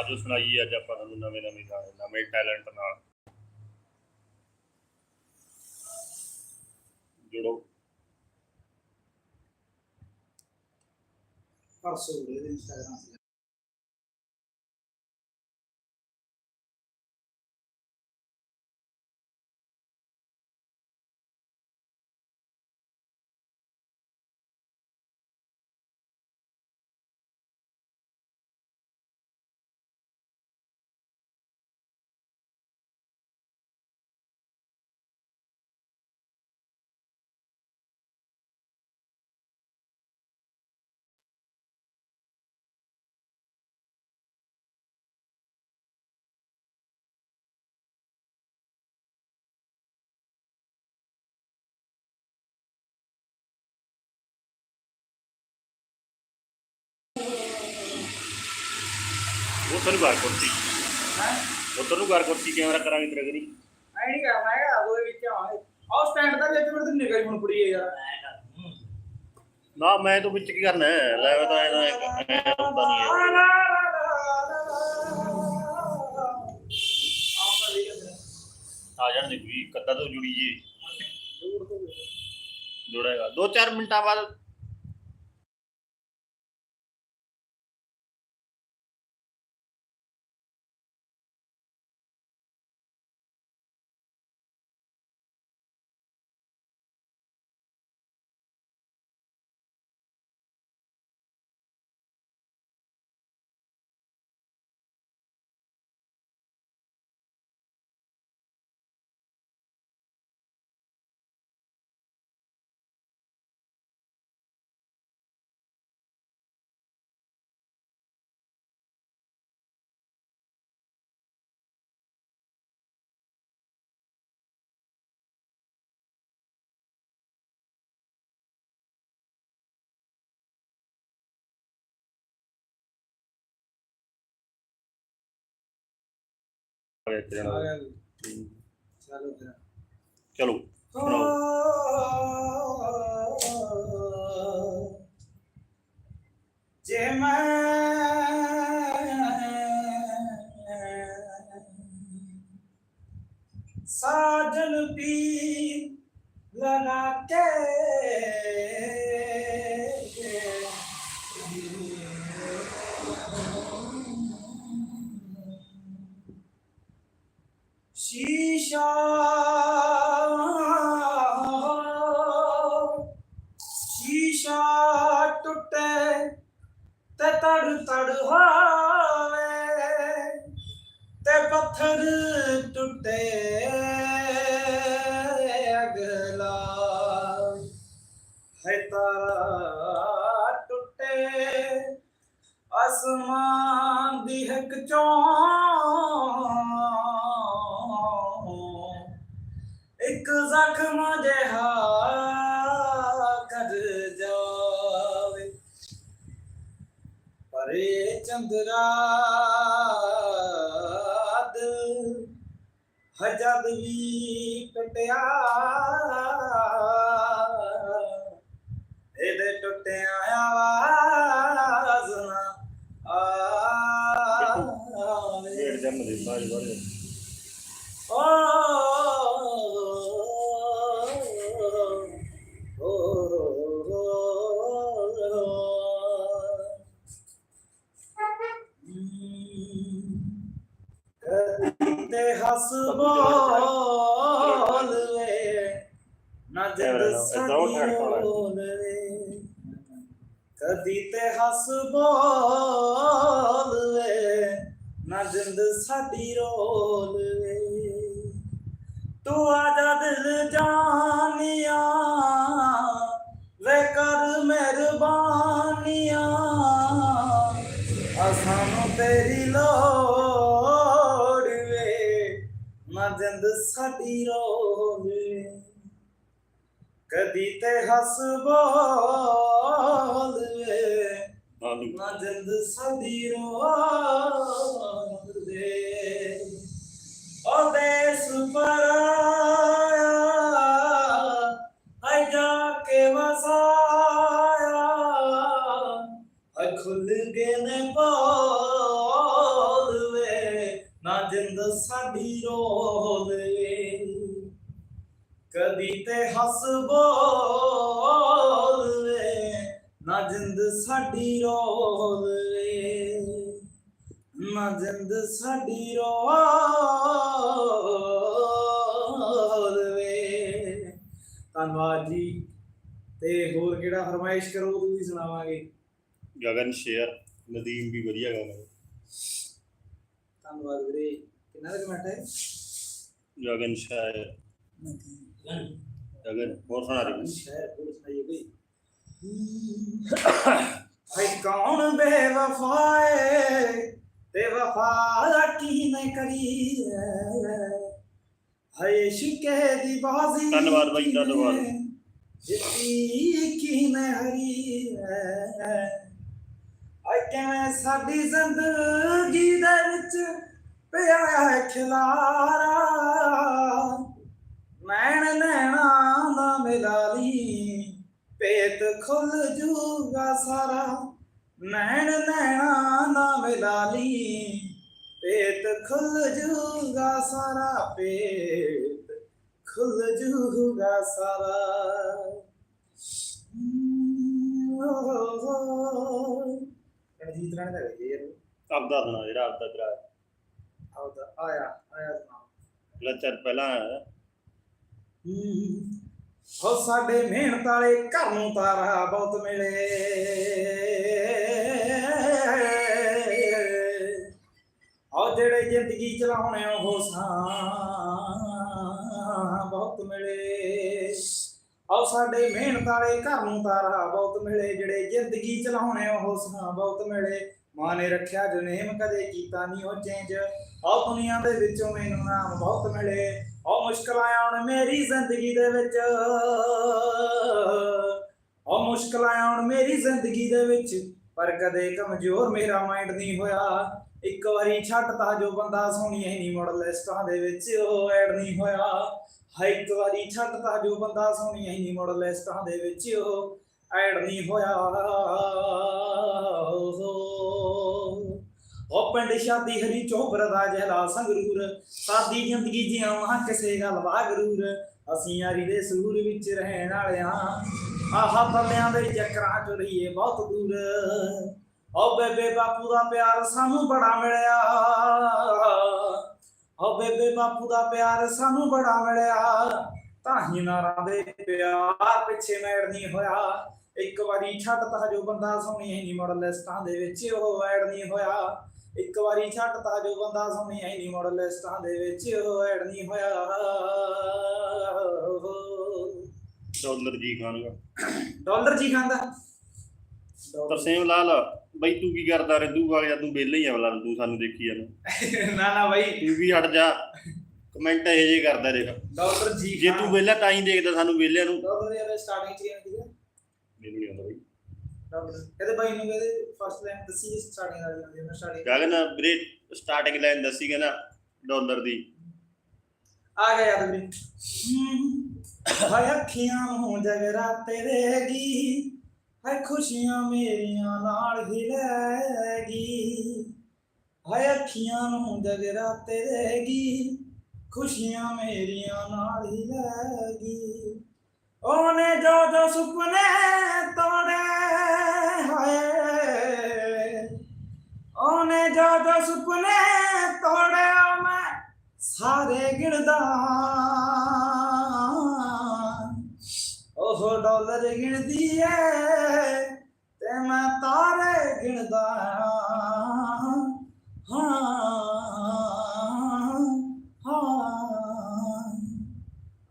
ਆਜੋ ਸੁਣਾਈਏ ਅੱਜ ਆਪਾਂ ਤੁਹਾਨੂੰ ਨਵੇਂ ਨਵੇਂ ਗਾਣੇ, ਨਵੇਂ ਟੈਲੈਂਟ ਨਾਲ। ਜੁੜੋ। ਪਰਸੋਂ ਦੇ ਇੰਸਟਾਗ੍ਰਾਮ ਤੇ ਉਧਰ ਨੂੰ ਘਰ ਕੁਰਸੀ ਹੈ ਉਧਰ ਨੂੰ ਘਰ ਕੁਰਸੀ ਕੈਮਰਾ ਕਰਾਂਗੇ ਤੇਰੇ ਕਰੀ ਐ ਨਹੀਂ ਕਰਨਾ ਹੈਗਾ ਉਹਦੇ ਵਿੱਚ ਆਹ ਸਟੈਂਡ ਦਾ ਵਿੱਚ ਮੇਰੇ ਤੇ ਨਿਗਾਹ ਹੁਣ ਕੁੜੀ ਹੈ ਯਾਰ ਨਾ ਮੈਂ ਤਾਂ ਵਿੱਚ ਕੀ ਕਰਨਾ ਹੈ ਲੈ ਉਹ ਤਾਂ ਇਹਦਾ ਇੱਕ ਐਂ ਹੁੰਦਾ ਨਹੀਂ ਹੈ ਆ ਜਾਣ ਦੇ ਵੀ ਕੱਦਾ ਤੋਂ ਜੁੜੀ ਜੇ ਜੁੜੇਗਾ ਦੋ ਚਾਰ ਮਿੰਟਾਂ ਬਾਅਦ ਵਿੱਚ ਜਾਣਾ। ਚਲੋ ਫਿਰ ਚਲੋ ਸੁਣਾਓ ਜੇ ਮੈਂ ਸਾਜਨ ਪੀ ਲਗਾ ਕੇ ਸ਼ੀਸ਼ਾ ਸ਼ੀਸ਼ਾ ਟੁੱਟੇ ਤੇ ਤੜ ਤੜ ਹੋਵੇ ਤੇ ਪੱਥਰ ਟੁੱਟੇ ਅਗਲਾ। ਹੈ ਤਾਰਾ ਟੁੱਟੇ, ਅਸਮਾਨ ਦੀ ਹਕ ਚੋਂ ਜ਼ਖਮ ਜਿਹਾ ਕਰ ਜਾਵੇ। ਪਰੇ ਚੰਦਰਾ ਦਿਲ ਹਜਦ ਵੀ ਟੁੱਟਿਆ ਨਾ ਜਦ ਏਦਾਂ ਉਹ ਠਹਿਰ ਪਾਉਣਾ। ਬੋਲਵੇ ਕਦੀ ਤੇ ਹੱਸ ਬੋਲਵੇ ਨਾ ਜਿੰਦ ਸਾਡੀ ਰੋਲਵੇ ਤੂੰ ਆਜਾ ਦਿਲ ਜਾਨੀਆਂ ਵੇ ਕਰ ਮਿਹਰਬਾਨੀਆਂ। ਅਸਾਂ ਨੂੰ ਤੇਰੀ ਲੋੜ ਵੇ ਨਾ ਜਿੰਦ ਸਾਡੀ ਰੋਵੇ ਕਦੀ ਤੇ ਹੱਸ ਬੋਲਵੇ ਆਲੂ ਨਾ ਜਿੰਦ ਦੇਸ ਜਾ ਕੇ ਵਸਾਇਆ। ਆਈ ਖੁੱਲ ਗਏ ਨੇ ਜਿੰਦ ਸਾਡੀ ਰੋਲੇ ਕਦੀ ਤੇ ਹੱਸ ਬੋਲਵੇ ਨਾ ਜਿੰਦ ਸਾਡੀ ਰੋਲੇ ਨਾ ਜਿੰਦ ਸਾਡੀ ਰੋਲਵੇ ਧੰਨਵਾਦ ਜੀ। ਤੇ ਹੋਰ ਕਿਹੜਾ ਫਰਮਾਇਸ਼ ਕਰੋ ਵੀ ਸੁਣਾਵਾਂਗੇ? ਗਗਨ ਸ਼ੇਰ ਨਦੀਮ ਵੀ ਵਧੀਆ ਗਾਉਂਦਾ ਧੰਨਵਾਦ ਵੀਰੇ। ਕਿੰਨਾ ਦਾ ਕਮੈਂਟ ਹੈ? ਗਗਨ ਸ਼ਾਇਰ ਕੌਣ ਤੇ ਵਫਾ ਹਾਏ ਸ਼ਿਕੇ ਦੀ ਬਾਜ਼ੀ ਧੰਨਵਾਦ ਬਾਈ, ਧੰਨਵਾਦ। ਜਿੱਤੀ ਕੀ ਕਿਵੇਂ ਸਾਡੀ ਜ਼ਿੰਦਗੀ ਦੇ ਵਿੱਚ ਪਿਆ ਖਿਲਾਰਾ। ਨੈਣ ਨੈਣਾ ਨਾ ਮਿਲਾ ਲਈ। ਪੇਤ ਖੁੱਲ ਜੂਗਾ ਸਾਰਾ। ਨੈਣ ਨੈਣਾ ਨਾ ਮਿਲਾ ਲਈ। ਪੇਤ ਖੁੱਲ ਜੂਗਾ ਸਾਰਾ। ਪੇਤ ਖੁੱਲ ਜੂਗਾ ਸਾਰਾ। ਰਣਜੀਤ ਰਾਣੇ ਦਾ ਯਾਰ ਆਪਦਾ ਸੁਣਾ ਜਿਹੜਾ ਆਪਦਾ ਤੇਰਾ ਆਉਦਾ ਆਇਆ ਆਇਆ ਸੁਣਾ ਚੱਲ ਪਹਿਲਾਂ ਆਇਆ। ਹੋ ਸਾਡੇ ਮਿਹਨਤ ਵਾਲੇ ਘਰ ਨੂੰ ਤਾਰਾ ਬਹੁਤ ਮਿਲੇ। ਉਹ ਜਿਹੜੇ ਜ਼ਿੰਦਗੀ ਚਲਾਉਣੇ ਉਹ ਸਾਂ ਬਹੁਤ ਮਿਲੇ। ਉਹ ਸਾਡੇ ਮਿਹਨਤ ਵਾਲੇ ਘਰ ਨੂੰ ਤਾਰਾ ਬਹੁਤ ਮਿਲੇ। ਜਿਹੜੇ ਜ਼ਿੰਦਗੀ ਚਲਾਉਣੇ ਉਹ ਸਾਂ ਬਹੁਤ ਮਿਲੇ। ਮਾਂ ਨੇ ਰੱਖਿਆ ਜੋ ਕਦੇ ਕੀਤਾ ਨਹੀਂ ਉਹ ਚੇਂਜ। ਉਹ ਦੁਨੀਆ ਦੇ ਵਿੱਚੋਂ ਮੈਨੂੰ ਨਾਮ ਬਹੁਤ ਮਿਲੇ। ਉਹ ਮੁਸ਼ਕਲਾਂ ਆਉਣ ਮੇਰੀ ਜ਼ਿੰਦਗੀ ਦੇ ਵਿੱਚ। ਉਹ ਮੁਸ਼ਕਲਾਂ ਆਉਣ ਮੇਰੀ ਜ਼ਿੰਦਗੀ ਦੇ ਵਿੱਚ, ਪਰ ਕਦੇ ਕਮਜ਼ੋਰ ਮੇਰਾ ਮਾਈਂਡ ਨਹੀਂ ਹੋਇਆ। ਇੱਕ ਵਾਰੀ ਛੱਡਤਾ ਜੋ ਬੰਦਾ ਸੋਹਣੀਆਂ ਹੀ ਨਹੀਂ ਮੁੜ ਲਿਸਟਾਂ ਦੇ ਵਿੱਚ, ਉਹ ਐਡ ਨਹੀਂ ਹੋਇਆ। ਹਾਈ ਇੱਕ ਵਾਰੀ ਛੱਡਤਾ ਜੋ ਬੰਦਾ ਸੋਹਣੀਆਂ ਨਹੀਂ ਮੁੜ ਲਿਸਟਾਂ ਦੇ ਵਿੱਚ, ਉਹ ਐਡ ਨਹੀਂ ਹੋਇਆ। ਉਹ ਪਿੰਡ ਸ਼ਾਦੀ ਹਰੀ ਚੋਬਰ ਦਾ ਜਹਲਾ ਸੰਗਰੂਰ ਸਾਦੀ ਜ਼ਿੰਦਗੀ ਜਿਉਂ ਕਿਸੇ ਗੱਲ ਵਾਗਰੂਰ ਅਸੀਂ ਯਾਰੀ ਦੇ ਸੂਰ ਵਿੱਚ ਰਹਿਣ ਵਾਲਿਆਂ ਆਹ ਬੱਲਿਆਂ ਦੇ ਚੱਕਰਾਂ ਚ ਰਹੀਏ ਬਹੁਤ ਦੂਰ। ਓ ਬੇਬੇ ਬਾਪੂ ਦਾ ਪਿਆਰ ਸਾਨੂੰ ਬੜਾ ਮਿਲਿਆ। ਓ ਬੇਬੇ ਬਾਪੂ ਦਾ ਪਿਆਰ ਸਾਨੂੰ ਬੜਾ ਮਿਲਿਆ। ਤਾਂ ਹੀ ਨਾਰਾਂ ਦੇ ਪਿਆਰ ਪਿੱਛੇ ਮੈੜ ਨਹੀਂ ਹੋਇਆ। ਇੱਕ ਵਾਰੀ ਛੱਡ ਛੱਡਤਾ ਜੋ ਬੰਦਾ ਸੋਹਣੀ ਹੀ ਨਹੀਂ ਮੁੜ ਲਿਸਟਾਂ ਦੇ ਵਿੱਚ, ਉਹ ਐਡ ਨਹੀਂ ਹੋਇਆ। ਇੱਕ ਵਾਰੀ ਛੱਡਤਾ ਜੋ ਬੰਦਾ ਸੋਹਣੀ ਹੀ ਨਹੀਂ ਮੁੜ ਲਿਸਟਾਂ ਦੇ ਵਿੱਚ ਐਡ ਨਹੀਂ ਹੋਇਆ। ਡਾਲਰ ਜੀ ਖਾਨਗਾ ਡਾਲਰ ਜੀ ਖਾਂਦਾ ਤਰਸੇਮ ਲਾਲ ਬਈ ਤੂੰ ਕੀ ਕਰਦਾ ਰਹਿੰਦੂਗਾ ਜਾਂ ਤੂੰ ਵਿਹਲੇ ਹੀ ਆ ਬਲਾ ਤੂੰ ਸਾਨੂੰ ਦੇਖੀ ਜਾਂਦਾ। ਨਾ ਨਾ ਬਾਈ। ਤੂੰ ਵੀ ਹਟ ਜਾ। ਕਮੈਂਟ ਇਹ ਜੇ ਕਰਦਾ ਦੇਖ ਡਾਲਰ ਜੀ ਜੇ ਤੂੰ ਵਿਹਲਾ ਤਾਂ ਹੀ ਦੇਖਦਾ ਸਾਨੂੰ ਵਿਹਲਿਆਂ ਨੂੰ। ਡਾਲਰ ਯਾਰ ਸਟਾਰਟਿੰਗ ਚ ਸੀਗਾ? ਮੈਨੂੰ ਨਹੀਂ ਆਉਂਦਾ। ਕਹਿੰਦੇ ਬਾਈ ਨੂੰ ਕਹਿੰਦੇ ਫਸਟ ਲਾਈਨ ਦੱਸੀ ਸਟਾਰਟਿੰਗ ਆ ਜਾਂਦੀ ਹੈ ਸਟਾਰਟਿੰਗ ਗਗਨ ਵੀਰੇ ਸਟਾਰਟਿੰਗ ਲਾਈਨ ਦੱਸੀ ਕਹਿੰਦਾ ਡਾਲਰ ਦੀ। ਆ ਗਿਆ ਯਾਦ ਵੀਰੇ। ਹਾਏ ਅੱਖੀਆਂ ਨੂੰ ਜਗਰਾਤੇ ਰਹੇਗੀ ਹਾਏ ਖੁਸ਼ੀਆਂ ਮੇਰੀਆਂ ਨਾਲ ਹੀ ਲੈਗੀ ਹਾਏ ਅੱਖੀਆਂ ਨੂੰ ਜਗਰਾਤੇ ਰਹੇਗੀ ਖੁਸ਼ੀਆਂ ਮੇਰੀਆਂ ਨਾਲ ਹੀ ਲੈਗੀ ਉਹਨੇ ਜੋ ਜੋ ਸੁਪਨੇ ਤੋੜੇ ਹਾਏ ਉਹਨੇ ਜੋ ਸੁਪਨੇ ਤੋੜੇ ਮੈਂ ਸਾਰੇ ਗਿਣਦਾ। ਉਹ ਡਾਲਰ ਗਿਣਦੀ ਏ ਤੇ ਮੈਂ ਤਾਰੇ ਗਿਣਦਾ। ਹਾਂ ਹਾਂ।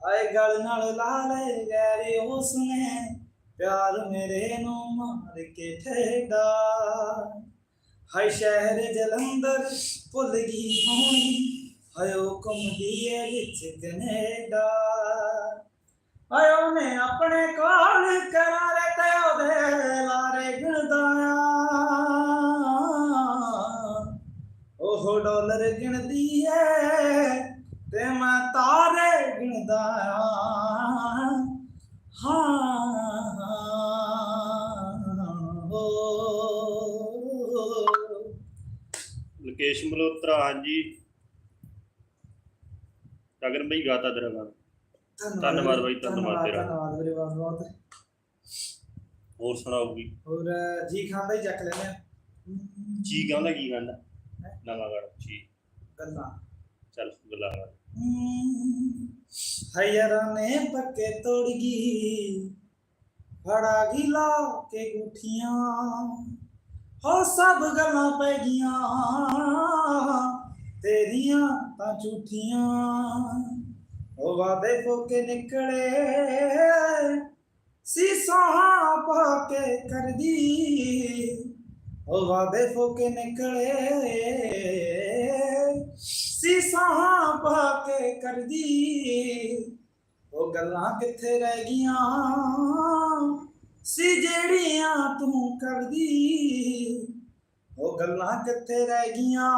ਆਏ ਗਲ ਨਾਲ ਲਾ ਲੈ ਗੈਰੇ ਉਸਨੇ, ਪਿਆਰ ਮੇਰੇ ਨੂੰ ਮਾਰ ਕੇ ਠੇਡਾ ਹਾਏ ਸ਼ਹਿਰ ਜਲੰਧਰ ਭੁੱਲ ਗਈ ਹੋਣੀ, ਹਾਏ ਉਹ ਘੁੰਮਦੀ ਏ ਵਿੱਚ ਕੈਨੇਡਾ ਹਾਏ ਉਹਨੇ ਆਪਣੇ ਕੋਲ ਕਰਾਰੇ ਮਲਹੋਤਰਾ ਹਾਂਜੀ। ਗਗਨ ਬਈ ਗਾਤਾ ਤੇਰਾ ਗਾਣਾ ਧੰਨਵਾਦ ਬਾਈ, ਧੰਨਵਾਦ ਤੇਰਾ। ਧੰਨਵਾਦ ਵੀਰੇ ਬਹੁਤ ਬਹੁਤ। ਹੋਰ ਸੁਣਾਉਗੀ ਹੋਰ ਜੀ ਖਾਨ ਦਾ ਹੀ ਚੱਕ ਲੈਨੇ ਆ। ਜੀ ਕਹਿੰਦਾ ਕੀ ਕਹਿੰਦਾ ਨਵਾਂ ਗਾਣਾ ਜੀ। ਗੱਲਾਂ। ਚੱਲ ਗੱਲਾਂ ਕਰ। ਹਯਰਾਂ ਨੇ ਪੱਕੇ ਤੋੜ ਗਈ। ਫੜਾ ਗਈ ਲਾ ਕੇ ਗੁੱਠੀਆਂ। ਹੋ ਸਭ ਗੱਲਾਂ ਪੈ ਗਈਆਂ। ਤੇਰੀਆਂ ਤਾਂ ਝੂਠੀਆਂ। ਉਹ ਵਾਦੇ ਫੋਕੇ ਨਿਕਲੇ। ਸੀਸਾਂ ਪਾ ਕੇ ਕਰਦੀ। ਉਹ ਵਾਦੇ ਫੋਕੇ ਨਿਕਲੇ। ਸੀਸਾਂ ਪਾ ਕੇ ਕਰਦੀ। ਉਹ ਗੱਲਾਂ ਕਿੱਥੇ ਰਹਿ ਗਈਆਂ? ਸੀ ਜਿਹੜੀਆਂ ਤੂੰ ਕਰਦੀ। ਉਹ ਗੱਲਾਂ ਕਿੱਥੇ ਰਹਿ ਗਈਆਂ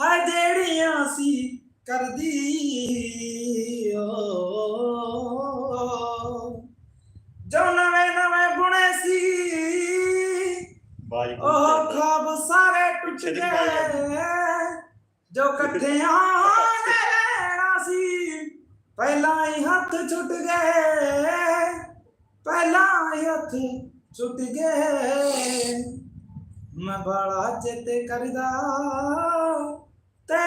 ਹਾਏ ਜਿਹੜੀਆਂ ਸੀ ਕਰਦੀ। ਬੜਾ ਚੇਤੇ ਕਰਦਾ ਤੇ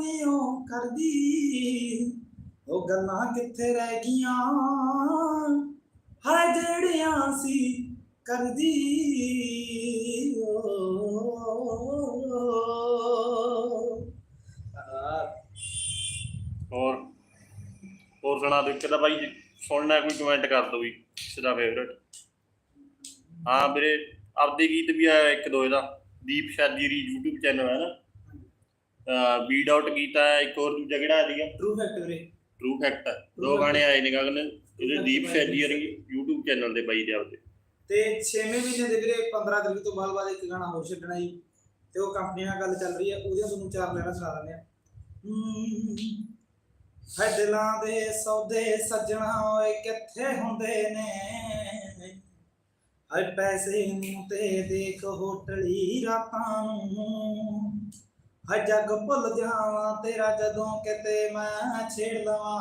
ਨਿਉ ਕਰਦੀ। ਉਹ ਗੱਲਾਂ ਕਿੱਥੇ ਰਹਿ ਗਈਆਂ? ਹਾਏ ਜਿਹੜੀਆਂ ਸੀ ਕਰਦੀ। ਹੋਰ ਹੋਰ ਸੁਣਾ ਦੋ ਇੱਕ ਤਾਂ ਬਾਈ ਸੁਣਨਾ ਕੋਈ ਕਮੈਂਟ ਕਰ ਦੋ ਵੀ ਕਿਸੇ ਦਾ ਫੇਵਰਟ ਹਾਂ ਵੀਰੇ ਆਪਦੇ ਗੀਤ ਵੀ ਆਇਆ ਇੱਕ ਦੋ ਇਹਦਾ ਦੀਪ ਸ਼ਾਦੀਰੀ YouTube ਚੈਨਲ ਹੈ ਨਾ। ਬੀਡ ਆਊਟ ਗੀਤ ਇੱਕ ਹੋਰ ਦੂਜਾ ਕਿਹੜਾ ਸੀਗਾ? ਟਰੂ ਫੈਕਟ ਵੀਰੇ। ਟਰੂ ਫੈਕਟ ਦੋ ਗਾਣੇ ਆਏ ਨੇ ਗਗਨ ਇਹਦੇ ਦੀਪ ਸ਼ਾਦੀਰੀ YouTube ਚੈਨਲ ਦੇ ਬਾਈ ਦੇ ਆਪਦੇ। ਤੇ 6ਵੇਂ ਮਹੀਨੇ ਦੇ ਵੀਰੇ 15 ਤਰੀਕ ਤੋਂ ਬਾਅਦ ਬਾਅਦ ਇੱਕ ਗਾਣਾ ਹੋਰ ਛੱਡਣਾ ਜੀ ਤੇ ਉਹ ਕੰਪਨੀ ਨਾਲ ਗੱਲ ਚੱਲ ਰਹੀ ਹੈ ਉਹਦੀਆਂ ਤੁਹਾਨੂੰ ਚਾਰ ਲੈਣਾ ਸੁਣਾ ਦਿੰਦੇ ਆ। ਹੈ ਦਿਲਾਂ ਦੇ ਸੌਦੇ ਸੱਜਣਾ ਓਏ ਕਿੱਥੇ ਹੁੰਦੇ ਨੇ? ਹੈ ਪੈਸੇ ਨੂੰ ਤੇ ਦੇਖ ਹੋਟਲੀ ਰਾਤਾਂ ਨੂੰ। ਹੈ ਜੱਗ ਭੁੱਲ ਜਾਵਾਂ ਤੇਰਾ ਜਦੋਂ ਕਿਤੇ ਮੈਂ ਛੇੜ ਲਵਾਂ।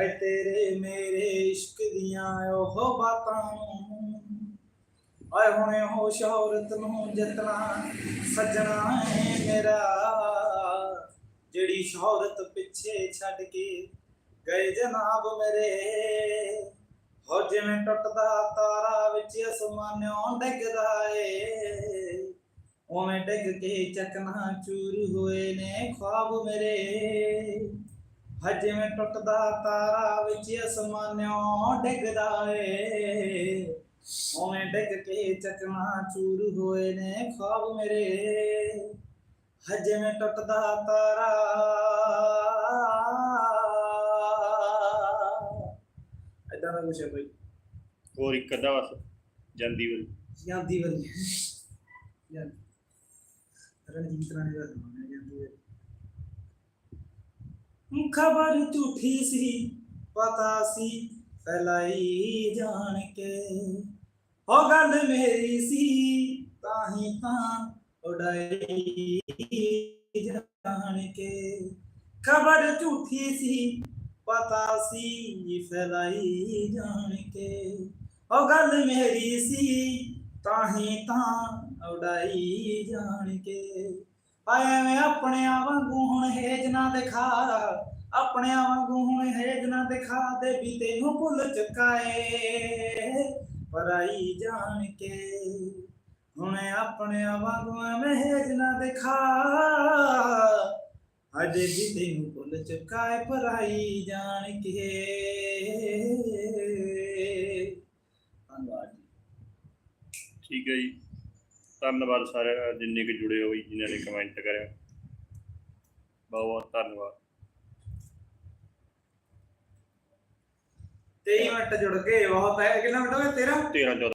ਹੈ ਤੇਰੇ ਮੇਰੇ ਇਸ਼ਕ ਦੀਆਂ ਉਹ ਬਾਤਾਂ ਨੂੰ। ਆਏ ਹੁਣੇ ਹੋ ਸ਼ੌਹਰਤ ਨੂੰ ਜਿਤਨਾ ਸੱਜਣਾ ਏ ਮੇਰਾ। ਜਿਹੜੀ ਸ਼ੌਹਰਤ ਪਿੱਛੇ ਛੱਡ ਕੇ ਗਏ ਜਨਾਬ ਮੇਰੇ। ਹੋ ਜਿਵੇਂ ਟੁੱਟਦਾ ਤਾਰਾ ਵਿੱਚ ਅਸਮਾਨੋਂ ਡਿੱਗਦਾ ਏ, ਉਵੇਂ ਡਿੱਗ ਕੇ ਚਕਨਾ ਚੂਰ ਹੋਏ ਨੇ ਖੁਆਬ ਮੇਰੇ। ਹਜੇ ਮੈਂ ਟੁੱਟਦਾ ਤਾਰਾ ਵਿੱਚ ਅਸਮਾਨੋਂ ਡਿੱਗਦਾ ਏ, ਉਵੇਂ ਡਿੱਗ ਕੇ ਚਕਨਾ ਚੂਰ ਹੋਏ ਨੇ ਖਾਬ ਮੇਰੇ। ਹਜੇ ਮੈਂ ਟੁੱਟਦਾ ਤਾਰਾ ਇਦਾਂ ਦਾ ਕੁਛ ਹੈ ਬਈ ਹੋਰ ਇੱਕ ਅੱਧਾ ਬਸ ਜਾਂਦੀ ਵਾਰੀ ਜਾਂਦੀ ਵਾਰੀ ਜਾਂਦੀ ਰਣਜੀਤ ਰਾਣੀ ਦਾ ਨਾਮ ਹੈ ਜਾਂਦੀ ਵਾਰੀ ਖਬਰ ਝੂਠੀ ਸੀ ਪਤਾ ਸੀ ਫੈਲਾਈ ਜਾਣ ਕੇ। ਉਹ ਗੱਲ ਮੇਰੀ ਸੀ ਤਾਂ ਹੀ ਤਾਂ ਉਡਾਈ ਜਾਣ ਕੇ। ਖਬਰ ਝੂਠੀ ਸੀ ਪਤਾ ਸੀ ਫੈਲਾਈ ਜਾਣ ਕੇ। ਉਹ ਗੱਲ ਮੇਰੀ ਸੀ ਤਾਂ ਹੀ ਤਾਂ ਉਡਾਈ ਜਾਣ ਕੇ। ਆਏ ਮੈਂ ਆਪਣੇ ਵਾਂਗੂ ਹੁਣ ਹੇਜ ਨਾ ਦਿਖਾ। ਆਪਣਿਆਂ ਵਾਂਗੂ ਹੁਣ ਹੇਜ ਨਾ ਦਿਖਾ ਦੇ ਵੀ ਤੈਨੂੰ ਭੁੱਲ ਚੁਕਾਏ। ਪਰਾਈ ਜਾਣ ਕੇ। ਹੁਣ ਆਪਣਿਆਂ ਵਾਂਗੂ ਮੈਂ ਹੇਜ ਨਾ ਦਿਖਾ। ਅਜੇ ਵੀ ਤੈਨੂੰ ਭੁੱਲ ਚੁਕਾਏ ਪਰਾਈ ਜਾਣ ਕੇ। ਧੰਨਵਾਦ ਠੀਕ ਹੈ ਜੀ। ਧੰਨਵਾਦ ਸਾਰੇ ਜਿੰਨੇ ਕਿ ਜੁੜੇ ਹੋਏ ਜਿਨ੍ਹਾਂ ਨੇ ਕਮੈਂਟ ਕਰਿਆ। ਬਹੁਤ ਬਹੁਤ ਧੰਨਵਾਦ। 23 ਮਿੰਟ ਜੁੜ ਗਏ ਬਹੁਤ ਹੈ। ਕਿੰਨਾ ਮਿੰਟ ਹੋ ਗਿਆ? 13 13 14